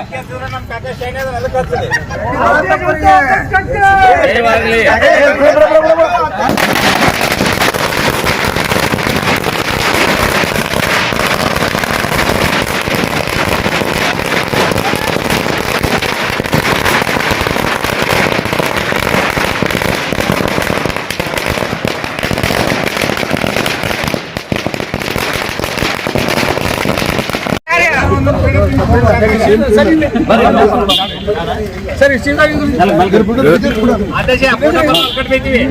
ಹಚ್ಚಿದ್ರೆ ನಮ್ಮ ಕಾಕ ಶೈನ್ ಅದ ಅದಕ್ಕೆ ಕಟ್ಬೇಕಿವಿ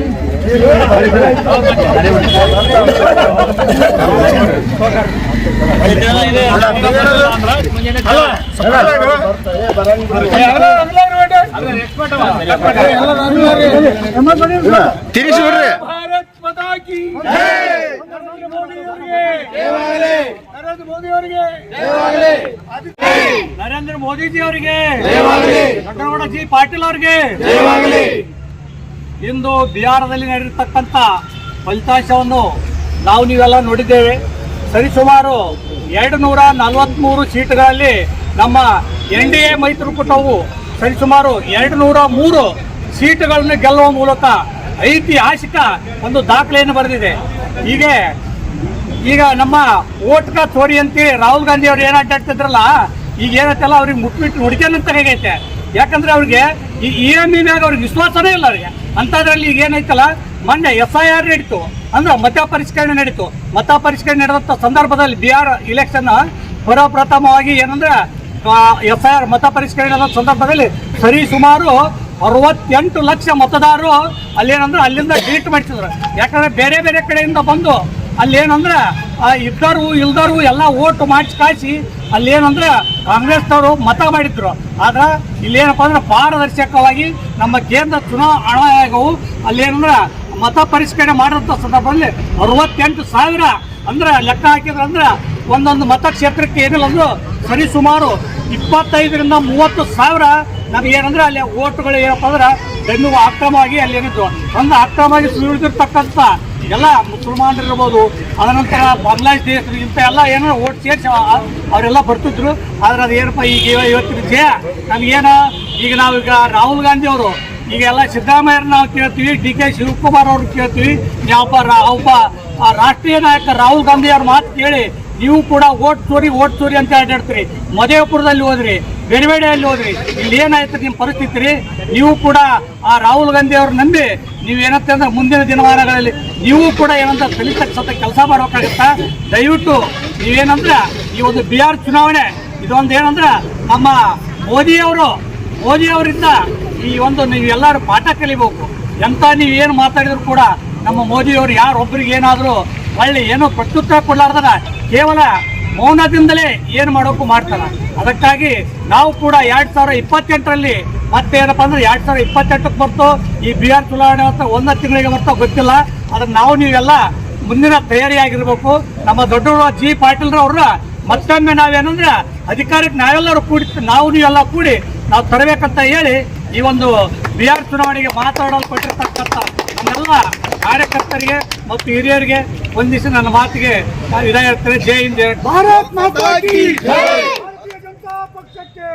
ತಿರುಗಿಸಿ ಬಿಡ್ರಿ ಮೋದಿ ಅವರಿಗೆ ನರೇಂದ್ರ ಮೋದಿ ಅವರಿಗೆ ನರೇಂದ್ರ ಮೋದಿಜಿ ಅವರಿಗೆ. ದೊಡ್ಡಗೌಡ ಜಿ ಪಾಟೀಲ್ ಅವರಿಗೆ. ಇಂದು ಬಿಹಾರದಲ್ಲಿ ನಡೆದಿರ್ತಕ್ಕಂಥ ಫಲಿತಾಂಶವನ್ನು ನಾವು ನೀವೆಲ್ಲ ನೋಡಿದ್ದೇವೆ. ಸರಿಸುಮಾರು ಎರಡು ನೂರ ನಲವತ್ತ್ಮೂರು ಸೀಟ್ಗಳಲ್ಲಿ ನಮ್ಮ ಎನ್ ಡಿ ಎ ಮೈತ್ರಿಕೂಟವು ಸರಿಸುಮಾರು ಎರಡು ನೂರ ಮೂರು ಸೀಟುಗಳನ್ನು ಗೆಲ್ಲುವ ಮೂಲಕ ಐತಿಹಾಸಿಕ ಒಂದು ದಾಖಲೆಯನ್ನು ಬರೆದಿದೆ. ಹೀಗೆ ಈಗ ನಮ್ಮ ಓಟ್ಕ ತೋರಿ ಅಂತೇಳಿ ರಾಹುಲ್ ಗಾಂಧಿ ಅವರು ಏನು ಅಡ್ಡಾಡ್ತಿದ್ರಲ್ಲ ಈಗ ಏನೈತಲ್ಲ, ಅವ್ರಿಗೆ ಮುಟ್ಬಿಟ್ಟು ಹುಡುಕ್ಯಾನಂತ ಹೇಗೈತೆ? ಯಾಕಂದ್ರೆ ಅವ್ರಿಗೆ ಈ ಇ ಎಂ ಇ ಮ್ಯಾಗ ಅವ್ರಿಗೆ ವಿಶ್ವಾಸನೇ ಇಲ್ಲ ಅವ್ರಿಗೆ. ಅಂಥದ್ರಲ್ಲಿ ಈಗ ಏನೈತಲ್ಲ, ಮೊನ್ನೆ ಎಫ್ ಐ ಆರ್ ನಡೀತು. ಅಂದ್ರೆ ಮತ ಪರಿಷ್ಕರಣೆ ನಡೀತು. ಮತ ಪರಿಷ್ಕರಣೆ ನಡೆದಂಥ ಸಂದರ್ಭದಲ್ಲಿ ಬಿಹಾರ್ ಇಲೆಕ್ಷನ್ ಪರಪ್ರಥಮವಾಗಿ ಏನಂದ್ರೆ ಎಫ್ ಐ ಆರ್ ಮತ ಪರಿಷ್ಕರಣೆ ಸಂದರ್ಭದಲ್ಲಿ ಸರಿ ಸುಮಾರು ಅರವತ್ತೆಂಟು ಲಕ್ಷ ಮತದಾರರು ಅಲ್ಲೇನಂದ್ರೆ ಅಲ್ಲಿಂದ ಡಿಲೀಟ್ ಮಾಡಿಸಿದ್ರು. ಯಾಕಂದ್ರೆ ಬೇರೆ ಬೇರೆ ಕಡೆಯಿಂದ ಬಂದು ಅಲ್ಲೇನಂದ್ರೆ ಇದ್ದವರು ಇಲ್ದವರು ಎಲ್ಲ ಓಟ್ ಮಾಡಿಸಿ ಕಾಯಿಸಿ ಅಲ್ಲೇನಂದ್ರೆ ಕಾಂಗ್ರೆಸ್ನವರು ಮತ ಮಾಡಿದ್ರು. ಆದ್ರೆ ಇಲ್ಲೇನಪ್ಪ ಅಂದ್ರೆ ಪಾರದರ್ಶಕವಾಗಿ ನಮ್ಮ ಕೇಂದ್ರ ಚುನಾವಣಾ ಆಯೋಗವು ಅಲ್ಲೇನಂದ್ರೆ ಮತ ಪರಿಷ್ಕರಣೆ ಮಾಡಿದಂಥ ಸಂದರ್ಭದಲ್ಲಿ ಅರವತ್ತೆಂಟು ಸಾವಿರ ಅಂದ್ರೆ ಲೆಕ್ಕ ಹಾಕಿದ್ರೆ ಅಂದ್ರೆ ಒಂದೊಂದು ಮತಕ್ಷೇತ್ರಕ್ಕೆ ಏನಿಲ್ಲ ಅಂದ್ರೆ ಸರಿ ಸುಮಾರು ಇಪ್ಪತ್ತೈದರಿಂದ ಮೂವತ್ತು ಸಾವಿರ ಏನಂದ್ರೆ ಅಲ್ಲಿ ಓಟ್ಗಳು ಏನಪ್ಪ ಅಂದ್ರೆ ಬೆನ್ನು ಅಕ್ರಮವಾಗಿ ಅಲ್ಲಿ ಏನಿದ್ರು ಒಂದು ಅಕ್ರಮವಾಗಿ ಸುಳಿದಿರ್ತಕ್ಕಂಥ ಎಲ್ಲ ಮುಸಲ್ಮಾನರಿರ್ಬೋದು ಅದನಂತರ ಬಾಂಗ್ಲಾದೇಶ ದೇಶದ ಇಂಥ ಎಲ್ಲ ಏನೋ ಓಟ್ ಸೇರಿಸಿ ಅವರೆಲ್ಲ ಬರ್ತಿದ್ರು. ಆದ್ರೆ ಅದು ಏನಪ್ಪ, ಈಗ ಇವ- ಇವತ್ತಿನ ಜಯ? ನಮಗೇನು, ಈಗ ನಾವೀಗ ರಾಹುಲ್ ಗಾಂಧಿ ಅವರು, ಈಗ ಎಲ್ಲ ಸಿದ್ದರಾಮಯ್ಯ ನಾವು ಕೇಳ್ತೀವಿ, ಡಿ ಕೆ ಶಿವಕುಮಾರ್ ಅವ್ರನ್ನ ಕೇಳ್ತೀವಿ. ಯಾವಪ್ಪ ಒಬ್ಬ ರಾಷ್ಟ್ರೀಯ ನಾಯಕ ರಾಹುಲ್ ಗಾಂಧಿ ಅವ್ರ ಮಾತು ಕೇಳಿ ನೀವು ಕೂಡ ಓಟ್ ಚೋರಿ ಓಟ್ ಚೋರಿ ಅಂತ ಅಡ್ಡಾಡ್ತೀರಿ ಮದೇವಪುರದಲ್ಲಿ ಹೋದ್ರಿ ಬೆಳಬೇಡೆಯಲ್ಲಿ ಹೋದ್ರಿ, ಇಲ್ಲಿ ಏನಾಯ್ತು ನಿಮ್ಮ ಪರಿಸ್ಥಿತಿ ರೀ? ನೀವು ಕೂಡ ಆ ರಾಹುಲ್ ಗಾಂಧಿ ಅವ್ರ ನಂಬಿ, ನೀವು ಏನಂತ ಅಂದ್ರೆ ಮುಂದಿನ ದಿನಮಾನಗಳಲ್ಲಿ ನೀವು ಕೂಡ ಏನಂತ ದಲಿತ ಸತ ಕೆಲಸ ಮಾಡ್ಬೇಕಾಗತ್ತಾ? ದಯವಿಟ್ಟು ನೀವೇನಂದ್ರೆ ಈ ಒಂದು ಬಿಹಾರ್ ಚುನಾವಣೆ, ಇದೊಂದು ಏನಂದ್ರೆ ನಮ್ಮ ಮೋದಿಯವರು ಮೋದಿಯವರಿಂದ ಈ ಒಂದು ನೀವು ಎಲ್ಲರೂ ಪಾಠ ಕಲಿಬೇಕು. ನೀವು ಏನು ಮಾತಾಡಿದ್ರು ಕೂಡ ನಮ್ಮ ಮೋದಿಯವರು ಯಾರೊಬ್ಬರಿಗೆ ಏನಾದರೂ ಒಳ್ಳೆ ಏನು ಪ್ರತ್ಯುತ್ತರ ಕೊಡ್ಲಾರ್ದನ, ಕೇವಲ ಮೌನದಿಂದಲೇ ಏನು ಮಾಡೋಕ್ಕೂ ಮಾಡ್ತಾರ. ಅದಕ್ಕಾಗಿ ನಾವು ಕೂಡ ಎರಡ್ ಸಾವಿರ ಇಪ್ಪತ್ತೆಂಟರಲ್ಲಿ ಮತ್ತೆ ಏನಪ್ಪ ಅಂದ್ರೆ ಎರಡ್ ಸಾವಿರ ಇಪ್ಪತ್ತೆಂಟಕ್ಕೆ ಬರ್ತು, ಈ ಬಿಹಾರ್ ಚುನಾವಣೆ ಅಂತ ಒಂದ ತಿಂಗಳಿಗೆ ಬರ್ತಾ ಗೊತ್ತಿಲ್ಲ. ಅದನ್ನ ನಾವು ನೀವೆಲ್ಲ ಮುಂದಿನ ತಯಾರಿಯಾಗಿರ್ಬೇಕು. ನಮ್ಮ ದೊಡ್ಡವರು ಜಿ ಪಾಟೀಲ್ರವ್ರನ್ನ ಮತ್ತೊಮ್ಮೆ ನಾವೇನಂದ್ರೆ ಅಧಿಕಾರಕ್ಕೆ ನಾವೆಲ್ಲರೂ ಕೂಡಿ, ನಾವು ನೀವೆಲ್ಲ ಕೂಡಿ ನಾವು ತರಬೇಕಂತ ಹೇಳಿ ಈ ಒಂದು ಬಿಹಾರ್ ಚುನಾವಣೆಗೆ ಮಾತಾಡಲು ಕೊಟ್ಟಿರ್ತಕ್ಕಂಥ ನಮ್ಮೆಲ್ಲ ಕಾರ್ಯಕರ್ತರಿಗೆ ಮತ್ತು ಹಿರಿಯರಿಗೆ ಒಂದಿಸಿ ನನ್ನ ಮಾತಿಗೆ ಹೇಳ್ತೇನೆ. ಜೈ ಹಿಂದ್ ಭಾರತ್ ಮಾತಾ ಜನತಾ ಪಕ್ಷಕ್ಕೆ.